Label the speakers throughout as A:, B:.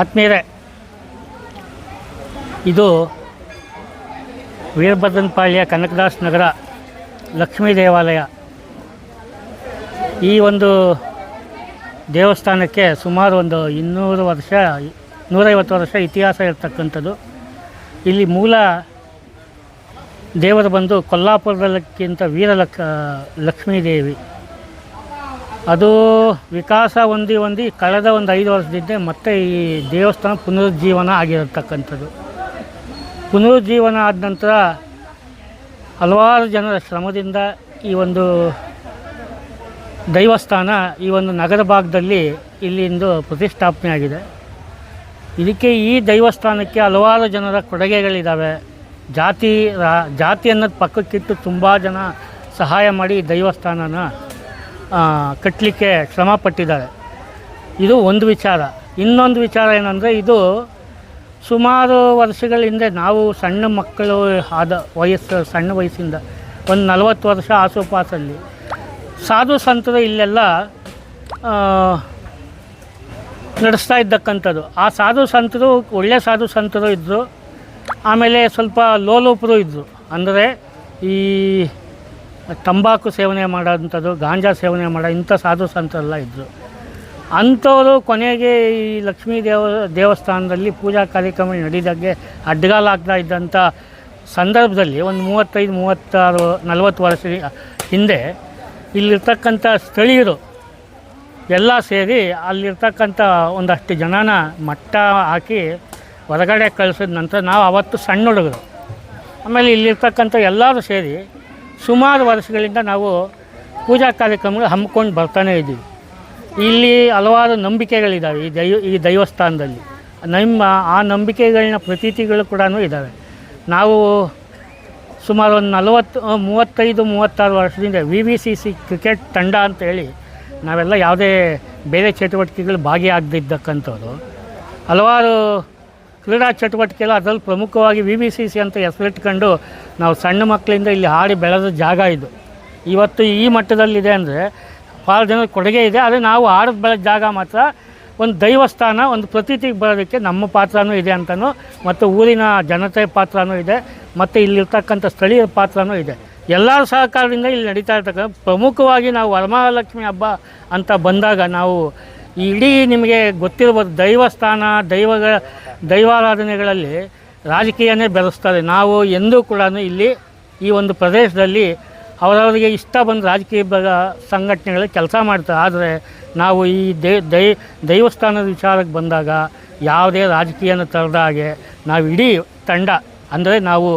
A: ಆತ್ಮೀಯರೇ, ಇದು ವೀರಭದ್ರನಪಾಳ್ಯ ಕನಕದಾಸ್ ನಗರ ಲಕ್ಷ್ಮೀ ದೇವಾಲಯ. ಈ ಒಂದು ದೇವಸ್ಥಾನಕ್ಕೆ ಸುಮಾರು ಒಂದು ಇನ್ನೂರು ವರ್ಷ, ನೂರೈವತ್ತು ವರ್ಷ ಇತಿಹಾಸ ಇರತಕ್ಕಂಥದ್ದು. ಇಲ್ಲಿ ಮೂಲ ದೇವರು ಬಂದು ಕೊಲ್ಲಾಪುರದಕ್ಕಿಂತ ಲಕ್ಷ್ಮೀ ದೇವಿ ಅದು ವಿಕಾಸ ಹೊಂದಿ ಹೊಂದಿ ಕಳೆದ ಒಂದು ಐದು ವರ್ಷದಿಂದ ಮತ್ತೆ ಈ ದೇವಸ್ಥಾನ ಪುನರುಜ್ಜೀವನ ಆಗಿರತಕ್ಕಂಥದ್ದು. ಪುನರುಜ್ಜೀವನ ಆದ ನಂತರ ಹಲವಾರು ಜನರ ಶ್ರಮದಿಂದ ಈ ಒಂದು ದೈವಸ್ಥಾನ ಈ ಒಂದು ನಗರ ಭಾಗದಲ್ಲಿ ಇಲ್ಲಿಂದು ಪ್ರತಿಷ್ಠಾಪನೆ ಆಗಿದೆ. ಇದಕ್ಕೆ ಈ ದೈವಸ್ಥಾನಕ್ಕೆ ಹಲವಾರು ಜನರ ಕೊಡುಗೆಗಳಿದ್ದಾವೆ ಜಾತಿ ರಾ- ಜಾತಿ ಅನ್ನೋದು ಪಕ್ಕಕ್ಕಿಟ್ಟು ತುಂಬ ಜನ ಸಹಾಯ ಮಾಡಿ ದೈವಸ್ಥಾನನ ಕಟ್ಟಲಿಕ್ಕೆ ಶ್ರಮ ಪಟ್ಟಿದ್ದಾರೆ. ಇದು ಒಂದು ವಿಚಾರ. ಇನ್ನೊಂದು ವಿಚಾರ ಏನಂದರೆ ಇದು ಸುಮಾರು ವರ್ಷಗಳ ಹಿಂದೆ ನಾವು ಸಣ್ಣ ಮಕ್ಕಳು ಆದ ವಯಸ್ಸು, ಸಣ್ಣ ವಯಸ್ಸಿಂದ ಒಂದು ನಲವತ್ತು ವರ್ಷ ಆಸುಪಾಸಲ್ಲಿ ಸಾಧು ಸಂತರು ಇಲ್ಲೆಲ್ಲ ನಡೆಸ್ತಾ ಇದ್ದಕ್ಕಂಥದ್ದು. ಆ ಸಾಧು ಸಂತರು ಒಳ್ಳೆಯ ಸಾಧು ಸಂತರು ಇದ್ದರು ಆಮೇಲೆ ಸ್ವಲ್ಪ ಲೋಲೋಪರು ಇದ್ದರು ಅಂದರೆ ಈ ತಂಬಾಕು ಸೇವನೆ ಮಾಡೋಂಥದ್ದು, ಗಾಂಜಾ ಸೇವನೆ ಮಾಡೋ, ಇಂಥ ಸಾಧು ಸಂತರೆಲ್ಲ ಇದ್ದರು ಅಂಥವರು ಕೊನೆಗೆ ಈ ಲಕ್ಷ್ಮೀ ದೇವ, ದೇವಸ್ಥಾನದಲ್ಲಿ ಪೂಜಾ ಕಾರ್ಯಕ್ರಮ ನಡೆದಾಗೆ ಅಡ್ಡಗಾಲಾಗ್ತಾ ಇದ್ದಂಥ ಸಂದರ್ಭದಲ್ಲಿ ಒಂದು ಮೂವತ್ತೈದು, ಮೂವತ್ತಾರು, ನಲವತ್ತು ವರ್ಷ ಹಿಂದೆ ಇಲ್ಲಿರ್ತಕ್ಕಂಥ ಸ್ಥಳೀಯರು ಎಲ್ಲ ಸೇರಿ ಅಲ್ಲಿರ್ತಕ್ಕಂಥ ಒಂದಷ್ಟು ಜನನ ಮಟ್ಟ ಹಾಕಿ ಹೊರಗಡೆ ಕಳಿಸಿದ ನಂತರ ನಾವು ಅವತ್ತು ಸಣ್ಣ ಹುಡುಗರು ಆಮೇಲೆ ಇಲ್ಲಿರ್ತಕ್ಕಂಥ ಎಲ್ಲರೂ ಸೇರಿ ಸುಮಾರು ವರ್ಷಗಳಿಂದ ನಾವು ಪೂಜಾ ಕಾರ್ಯಕ್ರಮಗಳು ಹಮ್ಮಿಕೊಂಡು ಬರ್ತಾನೇ ಇದ್ದೀವಿ. ಇಲ್ಲಿ ಹಲವಾರು ನಂಬಿಕೆಗಳಿದ್ದಾವೆ ಈ ದೈವ, ಈ ದೈವಸ್ಥಾನದಲ್ಲಿ. ನಮ್ಮ, ಆ ನಂಬಿಕೆಗಳನ್ನ ಪ್ರತೀತಿಗಳು ಕೂಡ ಇದ್ದಾವೆ. ನಾವು ಸುಮಾರು ಒಂದು ನಲವತ್ತು, ಮೂವತ್ತೈದು, ಮೂವತ್ತಾರು ವರ್ಷದಿಂದ V V C C cricket ತಂಡ ಅಂತೇಳಿ ನಾವೆಲ್ಲ ಯಾವುದೇ ಬೇರೆ ಚಟುವಟಿಕೆಗಳು ಭಾಗಿಯಾಗದಿದ್ದಕ್ಕಂಥವ್ರು. ಹಲವಾರು ಕ್ರೀಡಾ ಚಟುವಟಿಕೆಗಳು ಅದರಲ್ಲಿ ಪ್ರಮುಖವಾಗಿ ವಿ ಬಿ ಸಿ ಸಿ ಅಂತ ಹೆಸರಿಟ್ಕೊಂಡು ನಾವು ಸಣ್ಣ ಮಕ್ಕಳಿಂದ ಇಲ್ಲಿ ಹಾಡಿ ಬೆಳೆದ ಜಾಗ ಇದು. ಇವತ್ತು ಈ ಮಟ್ಟದಲ್ಲಿದೆ ಅಂದರೆ ಭಾಳ ಜನ ಕೊಡುಗೆ ಇದೆ, ಆದರೆ ನಾವು ಆಡದ ಬೆಳೆದ ಜಾಗ ಮಾತ್ರ ಒಂದು ದೈವಸ್ಥಾನ ಒಂದು ಪ್ರತೀತಿಗೆ ಬರೋದಕ್ಕೆ ನಮ್ಮ ಪಾತ್ರನೂ ಇದೆ ಅಂತಲೂ ಮತ್ತು ಊರಿನ ಜನತೆ ಪಾತ್ರನೂ ಇದೆ, ಮತ್ತು ಇಲ್ಲಿರ್ತಕ್ಕಂಥ ಸ್ಥಳೀಯ ಪಾತ್ರನೂ ಇದೆ. ಎಲ್ಲರ ಸಹಕಾರದಿಂದ ಇಲ್ಲಿ ನಡೀತಾ ಇರ್ತಕ್ಕಂಥ ಪ್ರಮುಖವಾಗಿ ನಾವು ವರಮಹಾಲಕ್ಷ್ಮಿ ಹಬ್ಬ ಅಂತ ಬಂದಾಗ ನಾವು ಇಡೀ ನಿಮಗೆ ಗೊತ್ತಿರ್ಬೋದು ದೈವಸ್ಥಾನ ದೈವಗಳ, ದೈವಾರಾಧನೆಗಳಲ್ಲಿ ರಾಜಕೀಯನೇ ಬೆರೆಸ್ತಾರೆ. ನಾವು ಎಂದೂ ಕೂಡ ಇಲ್ಲಿ ಈ ಒಂದು ಪ್ರದೇಶದಲ್ಲಿ ಅವರವರಿಗೆ ಇಷ್ಟ ಬಂದ ರಾಜಕೀಯ ಬ ಸಂಘಟನೆಗಳ ಕೆಲಸ ಮಾಡ್ತಾರೆ. ಆದರೆ ನಾವು ಈ ದೈ ದೈ ದೈವಸ್ಥಾನದ ವಿಚಾರಕ್ಕೆ ಬಂದಾಗ ಯಾವುದೇ ರಾಜಕೀಯನ ತರದ ಹಾಗೆ ನಾವು ಇಡೀ ತಂಡ, ಅಂದರೆ ನಾವು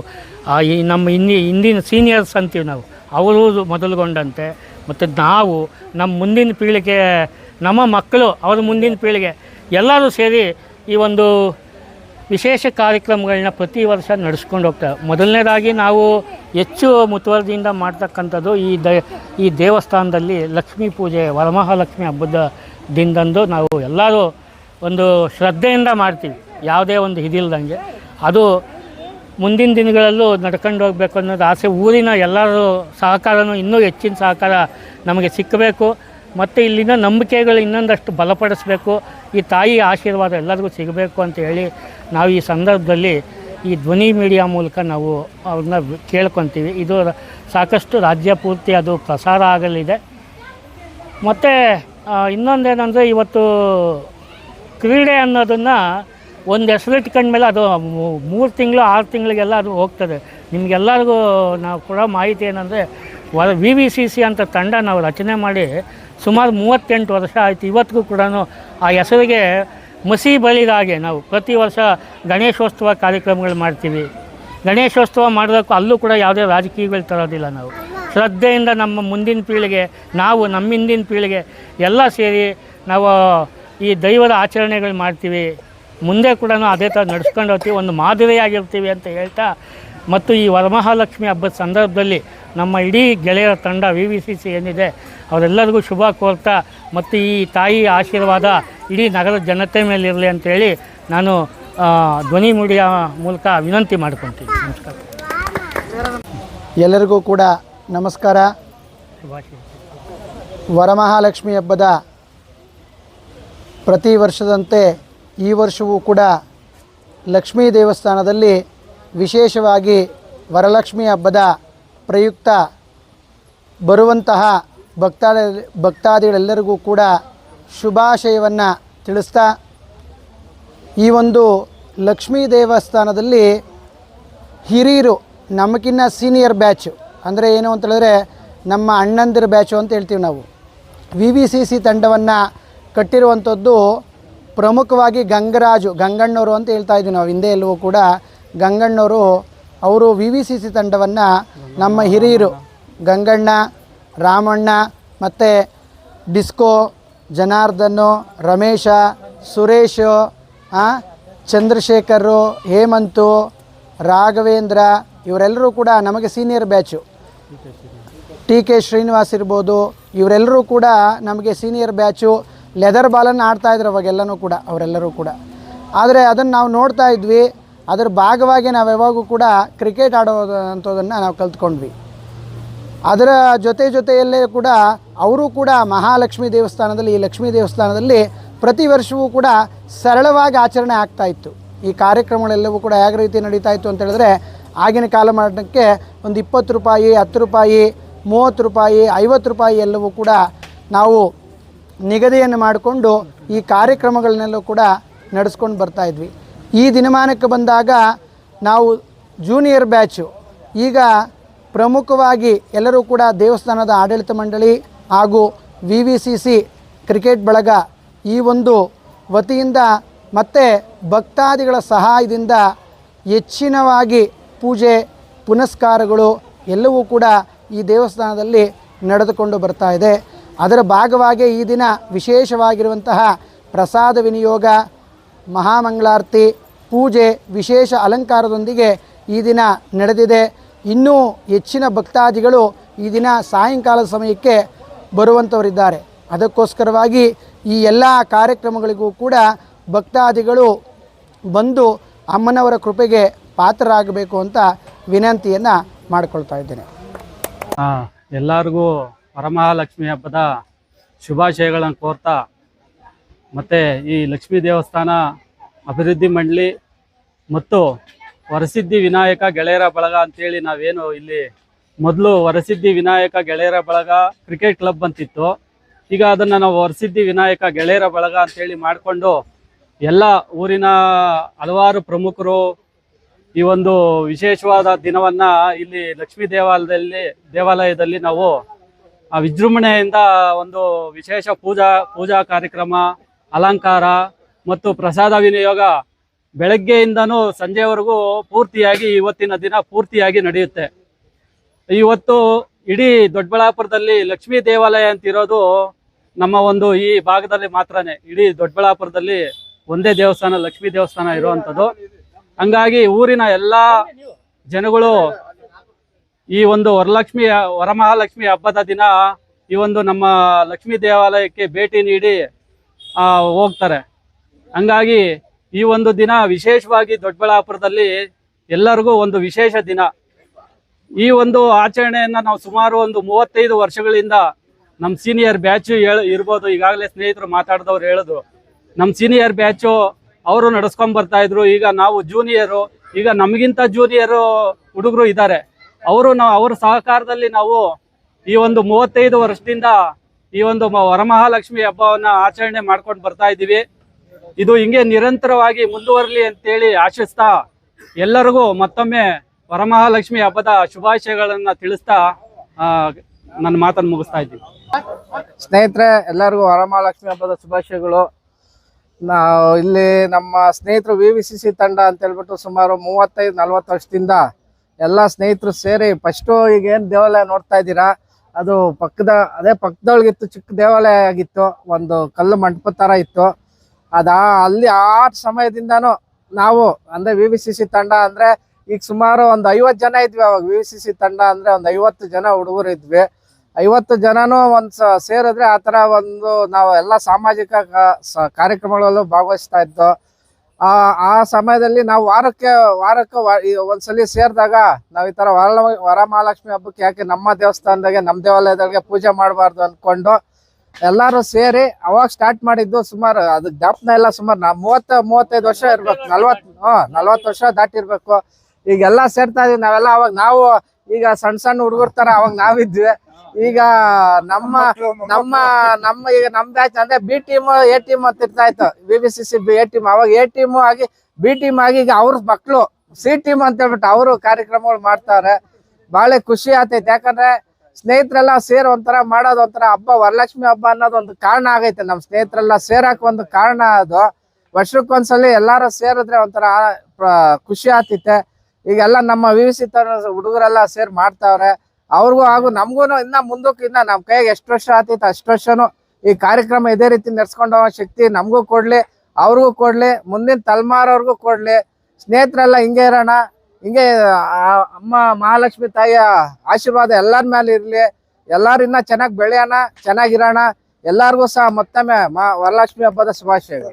A: ಈ ನಮ್ಮ ಹಿಂದಿ, ಹಿಂದಿನ ಸೀನಿಯರ್ಸ್ ಅಂತೀವಿ ನಾವು, ಅವರು ಮೊದಲುಗೊಂಡಂತೆ. ಮತ್ತು ನಾವು ನಮ್ಮ ಮುಂದಿನ ಪೀಳಿಗೆ ನಮ್ಮ ಮಕ್ಕಳು ಅವ್ರ ಮುಂದಿನ ಪೀಳಿಗೆ ಎಲ್ಲರೂ ಸೇರಿ ಈ ಒಂದು ವಿಶೇಷ ಕಾರ್ಯಕ್ರಮಗಳನ್ನ ಪ್ರತಿ ವರ್ಷ ನಡೆಸ್ಕೊಂಡು ಹೋಗ್ತಾರೆ ಮೊದಲನೇದಾಗಿ ನಾವು ಹೆಚ್ಚು ಮುತುವರ್ಜಿಯಿಂದ ಮಾಡ್ತಕ್ಕಂಥದ್ದು ಈ ದ ಈ ದೇವಸ್ಥಾನದಲ್ಲಿ ಲಕ್ಷ್ಮೀ ಪೂಜೆ, ವರಮಹಾಲಕ್ಷ್ಮಿ ಹಬ್ಬದ ದಿನದಂದು ನಾವು ಎಲ್ಲರೂ ಒಂದು ಶ್ರದ್ಧೆಯಿಂದ ಮಾಡ್ತೀವಿ. ಯಾವುದೇ ಒಂದು ಇದಿಲ್ದಂಗೆ. ಅದು ಮುಂದಿನ ದಿನಗಳಲ್ಲೂ ನಡ್ಕೊಂಡು ಹೋಗಬೇಕು ಅನ್ನೋದು ಆಸೆ. ಊರಿನ ಎಲ್ಲರೂ ಸಹಕಾರನೂ ಇನ್ನೂ ಹೆಚ್ಚಿನ ಸಹಕಾರ ನಮಗೆ ಸಿಕ್ಕಬೇಕು. ಮತ್ತು ಇಲ್ಲಿನ ನಂಬಿಕೆಗಳು ಇನ್ನೊಂದಷ್ಟು ಬಲಪಡಿಸಬೇಕು, ಈ ತಾಯಿ ಆಶೀರ್ವಾದ ಎಲ್ಲರಿಗೂ ಸಿಗಬೇಕು ಅಂತ ಹೇಳಿ ನಾವು ಈ ಸಂದರ್ಭದಲ್ಲಿ ಈ ಧ್ವನಿ ಮೀಡಿಯಾ ಮೂಲಕ ನಾವು ಅವ್ರನ್ನ ಕೇಳ್ಕೊತೀವಿ. ಇದು ಸಾಕಷ್ಟು ರಾಜ್ಯ ಪೂರ್ತಿ ಅದು ಪ್ರಸಾರ ಆಗಲಿದೆ. ಮತ್ತು ಇನ್ನೊಂದೇನೆಂದರೆ ಇವತ್ತು ಕ್ರೀಡೆ ಅನ್ನೋದನ್ನು ಒಂದು ಮೇಲೆ ಅದು ಮೂರು ತಿಂಗಳು, ಆರು ತಿಂಗಳಿಗೆಲ್ಲ ಅದು ಹೋಗ್ತದೆ. ನಿಮಗೆಲ್ಲರಿಗೂ ನಾವು ಕೊಡೋ ಮಾಹಿತಿ ಏನಂದರೆ, ವ, ವಿ ವಿ ಸಿ ಸಿ ಅಂತ ತಂಡ ನಾವು ರಚನೆ ಮಾಡಿ ಸುಮಾರು ಮೂವತ್ತೆಂಟು ವರ್ಷ ಆಯಿತು. ಇವತ್ತಿಗೂ ಕೂಡ ಆ ಹೆಸರಿಗೆ ಮಸಿ ಬಳಿದಾಗೆ ನಾವು ಪ್ರತಿ ವರ್ಷ ಗಣೇಶೋತ್ಸವ ಕಾರ್ಯಕ್ರಮಗಳು ಮಾಡ್ತೀವಿ. ಗಣೇಶೋತ್ಸವ ಮಾಡೋದಕ್ಕೂ ಅಲ್ಲೂ ಕೂಡ ಯಾವುದೇ ರಾಜಕೀಯಗಳು ತರೋದಿಲ್ಲ ನಾವು. ಶ್ರದ್ಧೆಯಿಂದ ನಮ್ಮ ಮುಂದಿನ ಪೀಳಿಗೆ, ನಾವು ನಮ್ಮ ಹಿಂದಿನ ಪೀಳಿಗೆ ಎಲ್ಲ ಸೇರಿ ನಾವು ಈ ದೈವದ ಆಚರಣೆಗಳು ಮಾಡ್ತೀವಿ. ಮುಂದೆ ಕೂಡ ಅದೇ ಥರ ನಡ್ಸ್ಕೊಂಡು ಹೋಗ್ತೀವಿ. ಒಂದು ಮಾದರಿಯಾಗಿರ್ತೀವಿ ಅಂತ ಹೇಳ್ತಾ ಮತ್ತು ಈ ವರಮಹಾಲಕ್ಷ್ಮಿ ಹಬ್ಬದ ಸಂದರ್ಭದಲ್ಲಿ ನಮ್ಮ ಇಡೀ ಗೆಳೆಯರ ತಂಡ ವಿ ವಿ ಸಿ ಸಿ ಏನಿದೆ ಅವರೆಲ್ಲರಿಗೂ ಶುಭ ಕೋರ್ತಾ, ಮತ್ತು ಈ ತಾಯಿ ಆಶೀರ್ವಾದ ಇಡೀ ನಗರದ ಜನತೆ ಮೇಲೆ ಇರಲಿ ಅಂತೇಳಿ ನಾನು ಧ್ವನಿ ಮೂಡಿಯ ಮೂಲಕ ವಿನಂತಿ ಮಾಡ್ಕೊತೀನಿ ನಮಸ್ಕಾರ.
B: ಎಲ್ಲರಿಗೂ ಕೂಡ ನಮಸ್ಕಾರ. ವರಮಹಾಲಕ್ಷ್ಮಿ ಹಬ್ಬದ ಪ್ರತಿ ವರ್ಷದಂತೆ ಈ ವರ್ಷವೂ ಕೂಡ ಲಕ್ಷ್ಮೀ ದೇವಸ್ಥಾನದಲ್ಲಿ ವಿಶೇಷವಾಗಿ ವರಲಕ್ಷ್ಮಿ ಹಬ್ಬದ ಪ್ರಯುಕ್ತ ಬರುವಂತಹ ಭಕ್ತಾದ ಭಕ್ತಾದಿಗಳೆಲ್ಲರಿಗೂ ಕೂಡ ಶುಭಾಶಯವನ್ನು ತಿಳಿಸ್ತಾ ಈ ಒಂದು ಲಕ್ಷ್ಮೀ ದೇವಸ್ಥಾನದಲ್ಲಿ ಹಿರಿಯರು ನಮಗಿನ್ನ ಸೀನಿಯರ್ ಬ್ಯಾಚು ಅಂದರೆ ಏನು ಅಂತ ಹೇಳಿದ್ರೆ ನಮ್ಮ ಅಣ್ಣಂದಿರ ಬ್ಯಾಚು ಅಂತ ಹೇಳ್ತೀವಿ ನಾವು. ವಿ ವಿ ಸಿ ಸಿ ತಂಡವನ್ನು ಕಟ್ಟಿರುವಂಥದ್ದು ಪ್ರಮುಖವಾಗಿ ಗಂಗರಾಜು, ಗಂಗಣ್ಣವರು ಅಂತ ಹೇಳ್ತಾ ಇದ್ದೀವಿ ನಾವು. ಹಿಂದೆ ಎಲ್ಲವೂ ಕೂಡ ಗಂಗಣ್ಣವರು, ಅವರು ವಿ ವಿ ಸಿ ಸಿ ತಂಡವನ್ನು ನಮ್ಮ ಹಿರಿಯರು ಗಂಗಣ್ಣ ರಾಮಣ್ಣ, ಮತ್ತು ಡಿಸ್ಕೋ, ಜನಾರ್ದನ್ನು, ರಮೇಶ, ಸುರೇಶ್ ಚಂದ್ರಶೇಖರು ಹೇಮಂತು, ರಾಘವೇಂದ್ರ, ಇವರೆಲ್ಲರೂ ಕೂಡ ನಮಗೆ senior batch. T K Srinivas ಇರ್ಬೋದು, ಇವರೆಲ್ಲರೂ ಕೂಡ ನಮಗೆ ಸೀನಿಯರ್ ಬ್ಯಾಚು. ಲೆದರ್ ಬಾಲನ್ನು ಆಡ್ತಾ ಇದ್ರು ಅವಾಗೆಲ್ಲನೂ ಕೂಡ, ಅವರೆಲ್ಲರೂ ಕೂಡ. ಆದರೆ ಅದನ್ನು ನಾವು ನೋಡ್ತಾ ಇದ್ವಿ. ಅದರ ಭಾಗವಾಗಿ ನಾವು ಯಾವಾಗೂ ಕೂಡ ಕ್ರಿಕೆಟ್ ಆಡೋದು ಅಂಥದ್ದನ್ನು ನಾವು ಕಲ್ತ್ಕೊಂಡ್ವಿ. ಅದರ ಜೊತೆ ಜೊತೆಯಲ್ಲೇ ಕೂಡ ಅವರು ಕೂಡ ಮಹಾಲಕ್ಷ್ಮಿ ದೇವಸ್ಥಾನದಲ್ಲಿ, ಈ ಲಕ್ಷ್ಮೀ ದೇವಸ್ಥಾನದಲ್ಲಿ ಪ್ರತಿ ವರ್ಷವೂ ಕೂಡ ಸರಳವಾಗಿ ಆಚರಣೆ ಆಗ್ತಾ ಇತ್ತು. ಈ ಕಾರ್ಯಕ್ರಮಗಳೆಲ್ಲವೂ ಕೂಡ ಯಾವ ರೀತಿ ನಡೀತಾ ಇತ್ತು ಅಂತ ಹೇಳಿದ್ರೆ, ಆಗಿನ ಕಾಲಮಾನಕ್ಕೆ ಒಂದು ಇಪ್ಪತ್ತು ರೂಪಾಯಿ, ಹತ್ತು ರೂಪಾಯಿ, ಮೂವತ್ತು ರೂಪಾಯಿ, ಐವತ್ತು ರೂಪಾಯಿ ಎಲ್ಲವೂ ಕೂಡ ನಾವು ನಿಗದಿಯನ್ನು ಮಾಡಿಕೊಂಡು ಈ ಕಾರ್ಯಕ್ರಮಗಳನ್ನೆಲ್ಲೂ ಕೂಡ ನಡೆಸ್ಕೊಂಡು ಬರ್ತಾ ಇದ್ವಿ. ಈ ದಿನಮಾನಕ್ಕೆ ಬಂದಾಗ ನಾವು ಜೂನಿಯರ್ ಬ್ಯಾಚು ಈಗ ಪ್ರಮುಖವಾಗಿ ಎಲ್ಲರೂ ಕೂಡ ದೇವಸ್ಥಾನದ ಆಡಳಿತ ಮಂಡಳಿ ಹಾಗೂ V V C C cricket ಬಳಗ ಈ ಒಂದು ವತಿಯಿಂದ ಮತ್ತು ಭಕ್ತಾದಿಗಳ ಸಹಾಯದಿಂದ ಹೆಚ್ಚಿನವಾಗಿ ಪೂಜೆ, ಪುನಸ್ಕಾರಗಳು ಎಲ್ಲವೂ ಕೂಡ ಈ ದೇವಸ್ಥಾನದಲ್ಲಿ ನಡೆದುಕೊಂಡು ಬರ್ತಾ ಇದೆ. ಅದರ ಭಾಗವಾಗಿ ಈ ದಿನ ವಿಶೇಷವಾಗಿರುವಂತಹ ಪ್ರಸಾದ ವಿನಿಯೋಗ, ಮಹಾಮಂಗಳಾರತಿ, ಪೂಜೆ, ವಿಶೇಷ ಅಲಂಕಾರದೊಂದಿಗೆ ಈ ದಿನ ನಡೆದಿದೆ. ಇನ್ನೂ ಹೆಚ್ಚಿನ ಭಕ್ತಾದಿಗಳು ಈ ದಿನ ಸಾಯಂಕಾಲದ ಸಮಯಕ್ಕೆ ಬರುವಂಥವರಿದ್ದಾರೆ ಅದಕ್ಕೋಸ್ಕರವಾಗಿ ಈ ಎಲ್ಲ ಕಾರ್ಯಕ್ರಮಗಳಿಗೂ ಕೂಡ ಭಕ್ತಾದಿಗಳು ಬಂದು ಅಮ್ಮನವರ ಕೃಪೆಗೆ ಪಾತ್ರರಾಗಬೇಕು ಅಂತ ವಿನಂತಿಯನ್ನು ಮಾಡಿಕೊಳ್ತಾ ಇದ್ದೇನೆ.
C: ಎಲ್ಲರಿಗೂ ವರಮಹಾಲಕ್ಷ್ಮಿ ಹಬ್ಬದ ಶುಭಾಶಯಗಳನ್ನು ಕೋರ್ತಾ, ಮತ್ತು ಈ ಲಕ್ಷ್ಮೀ ದೇವಸ್ಥಾನ ಅಭಿವೃದ್ಧಿ ಮಂಡಳಿ ಮತ್ತು ವರಸಿದ್ಧಿ ವಿನಾಯಕ ಗೆಳೆಯರ ಬಳಗ ಅಂತೇಳಿ ನಾವೇನು ಇಲ್ಲಿ ಮೊದಲು ವರಸಿದ್ಧಿ ವಿನಾಯಕ ಗೆಳೆಯರ ಬಳಗ ಕ್ರಿಕೆಟ್ ಕ್ಲಬ್ ಅಂತಿತ್ತು. ಈಗ ಅದನ್ನು ನಾವು ವರಸಿದ್ಧಿ ವಿನಾಯಕ ಗೆಳೆಯರ ಬಳಗ ಅಂತೇಳಿ ಮಾಡಿಕೊಂಡು ಎಲ್ಲ ಊರಿನ ಹಲವಾರು ಪ್ರಮುಖರು ಈ ಒಂದು ವಿಶೇಷವಾದ ದಿನವನ್ನ ಇಲ್ಲಿ ಲಕ್ಷ್ಮೀ ದೇವಾಲಯದಲ್ಲಿ ದೇವಾಲಯದಲ್ಲಿ ನಾವು ಆ ವಿಜೃಂಭಣೆಯಿಂದ ಒಂದು ವಿಶೇಷ ಪೂಜಾ ಪೂಜಾ ಕಾರ್ಯಕ್ರಮ, ಅಲಂಕಾರ ಮತ್ತು ಪ್ರಸಾದ ವಿನಿಯೋಗ ಬೆಳಗ್ಗೆಯಿಂದನೂ ಸಂಜೆವರೆಗೂ ಪೂರ್ತಿಯಾಗಿ ಇವತ್ತಿನ ದಿನ ಪೂರ್ತಿಯಾಗಿ ನಡೆಯುತ್ತೆ. ಇವತ್ತು ಇಡೀ ದೊಡ್ಡಬಳ್ಳಾಪುರದಲ್ಲಿ ಲಕ್ಷ್ಮೀ ದೇವಾಲಯ ಅಂತ ಇರೋದು ನಮ್ಮ ಒಂದು ಈ ಭಾಗದಲ್ಲಿ ಮಾತ್ರನೇ. ಇಡೀ ದೊಡ್ಡಬಳ್ಳಾಪುರದಲ್ಲಿ ಒಂದೇ ದೇವಸ್ಥಾನ, ಲಕ್ಷ್ಮೀ ದೇವಸ್ಥಾನ ಇರುವಂಥದ್ದು. ಹಂಗಾಗಿ ಊರಿನ ಎಲ್ಲ ಜನಗಳು ಈ ಒಂದು ವರಲಕ್ಷ್ಮಿ, ವರಮಹಾಲಕ್ಷ್ಮಿ ಹಬ್ಬದ ದಿನ ಈ ಒಂದು ನಮ್ಮ ಲಕ್ಷ್ಮೀ ದೇವಾಲಯಕ್ಕೆ ಭೇಟಿ ನೀಡಿ ಹೋಗ್ತಾರೆ. ಹಂಗಾಗಿ ಈ ಒಂದು ದಿನ ವಿಶೇಷವಾಗಿ ದೊಡ್ಡಬಳ್ಳಾಪುರದಲ್ಲಿ ಎಲ್ಲರಿಗೂ ಒಂದು ವಿಶೇಷ ದಿನ. ಈ ಒಂದು ಆಚರಣೆಯನ್ನು ನಾವು ಸುಮಾರು ಒಂದು ಮೂವತ್ತೈದು ವರ್ಷಗಳಿಂದ ನಮ್ಮ ಸೀನಿಯರ್ ಬ್ಯಾಚು ಹೇಳ, ಇರ್ಬೋದು. ಈಗಾಗಲೇ ಸ್ನೇಹಿತರು ಮಾತಾಡಿದವ್ರು ಹೇಳಿದ್ರು ನಮ್ಮ ಸೀನಿಯರ್ ಬ್ಯಾಚು ಅವರು ನಡ್ಸ್ಕೊಂಡ್ ಬರ್ತಾ ಇದ್ರು. ಈಗ ನಾವು ಜೂನಿಯರು ಈಗ ನಮಗಿಂತ ಜೂನಿಯರು ಹುಡುಗರು ಇದ್ದಾರೆ. ಅವರು ನಾವು ಅವ್ರ ಸಹಕಾರದಲ್ಲಿ ನಾವು ಈ ಒಂದು ಮೂವತ್ತೈದು ವರ್ಷದಿಂದ ಈ ಒಂದು ವರಮಹಾಲಕ್ಷ್ಮಿ ಹಬ್ಬವನ್ನು ಆಚರಣೆ ಮಾಡ್ಕೊಂಡು ಬರ್ತಾ ಇದ್ದೀವಿ. ಇದು ಹಿಂಗೆ ನಿರಂತರವಾಗಿ ಮುಂದುವರಲಿ ಅಂತೇಳಿ ಆಶಿಸ್ತಾ ಎಲ್ಲರಿಗೂ ಮತ್ತೊಮ್ಮೆ ವರಮಹಾಲಕ್ಷ್ಮಿ ಹಬ್ಬದ ಶುಭಾಶಯಗಳನ್ನು ತಿಳಿಸ್ತಾ ನನ್ನ ಮಾತನ್ನು ಮುಗಿಸ್ತಾ ಇದ್ದೀನಿ.
D: ಸ್ನೇಹಿತರೆ, ಎಲ್ಲರಿಗೂ ವರಮಹಾಲಕ್ಷ್ಮಿ ಹಬ್ಬದ ಶುಭಾಶಯಗಳು. ನಾವು ಇಲ್ಲಿ ನಮ್ಮ ಸ್ನೇಹಿತರು ವಿ ವಿ ಸಿ ಸಿ ತಂಡ ಅಂತ ಹೇಳ್ಬಿಟ್ಟು ಸುಮಾರು ಮೂವತ್ತೈದು, ನಲ್ವತ್ತು ವರ್ಷದಿಂದ ಎಲ್ಲ ಸ್ನೇಹಿತರು ಸೇರಿ ಫಸ್ಟು ಈಗ ಏನು ದೇವಾಲಯ ನೋಡ್ತಾ ಇದ್ದೀರಾ, ಅದು ಪಕ್ಕದ, ಅದೇ ಪಕ್ಕದೊಳಗಿತ್ತು, ಚಿಕ್ಕ ದೇವಾಲಯ ಆಗಿತ್ತು, ಒಂದು ಕಲ್ಲು ಮಂಟಪ ಥರ ಇತ್ತು. ಅದಾ, ಅಲ್ಲಿ ಆ ಸಮಯದಿಂದಾನು ನಾವು, ಅಂದ್ರೆ ವಿ ವಿ ಸಿ ಸಿ ತಂಡ ಅಂದ್ರೆ ಈಗ ಸುಮಾರು ಒಂದು ಐವತ್ತು ಜನ ಇದ್ವಿ ಅವಾಗ ವಿ ವಿ ಸಿ ಸಿ ತಂಡ ಅಂದ್ರೆ ಒಂದು ಐವತ್ತು ಜನ ಹುಡುಗರು ಇದ್ವಿ. ಐವತ್ತು ಜನನು ಒಂದ್ ಸೇರಿದ್ರೆ ಆ ತರ ಒಂದು ನಾವು ಎಲ್ಲ ಸಾಮಾಜಿಕ ಕಾರ್ಯಕ್ರಮಗಳಲ್ಲಿ ಭಾಗವಹಿಸ್ತಾ ಇದ್ದೋ. ಆ ಆ ಸಮಯದಲ್ಲಿ ನಾವು ವಾರಕ್ಕೆ ವಾರಕ್ಕೆ ಒಂದ್ಸಲಿ ಸೇರಿದಾಗ ನಾವು ಈ ತರ ವರ ವರಮಹಾಲಕ್ಷ್ಮಿ ಹಬ್ಬಕ್ಕೆ ಯಾಕೆ ನಮ್ಮ ದೇವಸ್ಥಾನದಾಗೆ, ನಮ್ಮ ದೇವಾಲಯದಾಗೆ ಪೂಜೆ ಮಾಡಬಾರ್ದು ಅನ್ಕೊಂಡು ಎಲ್ಲಾರು ಸೇರಿ ಅವಾಗ ಸ್ಟಾರ್ಟ್ ಮಾಡಿದ್ದು ಸುಮಾರು, ಅದು ಜ್ಞಾಪನ ಎಲ್ಲ ಸುಮಾರು ನಾ ಮೂವತ್ತ, ಮೂವತ್ತೈದು ವರ್ಷ ಇರ್ಬೇಕು, ನಲ್ವತ್ ಹ್ಮ್ ನಲ್ವತ್ತು ವರ್ಷ ದಾಟಿರ್ಬೇಕು. ಈಗ ಎಲ್ಲಾ ಸೇರ್ತಾ ಇದೀವಿ, ನಾವೆಲ್ಲ ಅವಾಗ ನಾವು, ಈಗ ಸಣ್ಣ ಸಣ್ಣ ಹುಡುಗರ ತರ ಅವಾಗ ನಾವಿದ್ವಿ. ಈಗ ನಮ್ಮ ನಮ್ಮ ನಮ್ಮ, ಈಗ ನಮ್ ಬ್ಯಾಚ್ ಅಂದ್ರೆ ಬಿ ಟೀಮ್ ಎ ಟೀಮ್ ಅಂತ ಇರ್ತಾ ಇತ್ತು. B B C C B A team ಅವಾಗ ಎ ಟೀಮ್ ಆಗಿ ಬಿ ಟೀಮ್ ಆಗಿ ಈಗ ಅವ್ರ ಮಕ್ಳು ಸಿ ಟೀಮ್ ಅಂತ ಹೇಳ್ಬಿಟ್ಟು ಅವರು ಕಾರ್ಯಕ್ರಮಗಳು ಮಾಡ್ತಾರೆ. ಬಹಳ ಖುಷಿ ಆತೈತೆ ಯಾಕಂದ್ರೆ ಸ್ನೇಹಿತರೆಲ್ಲ ಸೇರಿ ಒಂಥರ ಮಾಡೋದು ಒಂಥರ ಹಬ್ಬ, ವರಲಕ್ಷ್ಮಿ ಹಬ್ಬ ಅನ್ನೋದು ಒಂದು ಕಾರಣ ಆಗೈತೆ. ನಮ್ಮ ಸ್ನೇಹಿತರೆಲ್ಲ ಸೇರಕ್ ಒಂದು ಕಾರಣ ಅದು. ವರ್ಷಕ್ಕೊಂದ್ಸಲಿ ಎಲ್ಲರೂ ಸೇರಿದ್ರೆ ಒಂಥರ ಖುಷಿ ಆಗ್ತಿತ್ತೆ. ಈಗೆಲ್ಲ ನಮ್ಮ ವಿ ಸಿ ಹುಡುಗರೆಲ್ಲ ಸೇರಿ ಮಾಡ್ತಾವ್ರೆ. ಅವ್ರಿಗೂ ಹಾಗೂ ನಮಗೂ ಇನ್ನ ಮುಂದಕ್ಕೆ ಇನ್ನ ನಮ್ಮ ಕೈಗೆ ಎಷ್ಟು ವರ್ಷ ಆಗ್ತಿತ್ತು ಅಷ್ಟು ವರ್ಷನು ಈ ಕಾರ್ಯಕ್ರಮ ಇದೇ ರೀತಿ ನಡ್ಸ್ಕೊಂಡು ಹೋಗೋ ಶಕ್ತಿ ನಮಗೂ ಕೊಡ್ಲಿ, ಅವ್ರಿಗೂ ಕೊಡ್ಲಿ, ಮುಂದಿನ ತಲೆಮಾರವ್ರಿಗೂ ಕೊಡ್ಲಿ. ಸ್ನೇಹಿತರೆಲ್ಲ ಹಿಂಗೆ ಇರೋಣ. ಹಿಂಗೆ ಅಮ್ಮ ಮಹಾಲಕ್ಷ್ಮಿ ತಾಯಿಯ ಆಶೀರ್ವಾದ ಎಲ್ಲರ ಮೇಲೆ ಇರ್ಲಿ. ಚೆನ್ನಾಗಿ ಇನ್ನ ಚೆನ್ನಾಗಿ ಬೆಳೆಯೋಣ ಚೆನ್ನಾಗಿರೋಣ ಎಲ್ಲಾರ್ಗೂ ಸಹ ಮತ್ತೊಮ್ಮೆ ಮಾ ವರಲಕ್ಷ್ಮಿ ಹಬ್ಬದ ಶುಭಾಶಯಗಳು.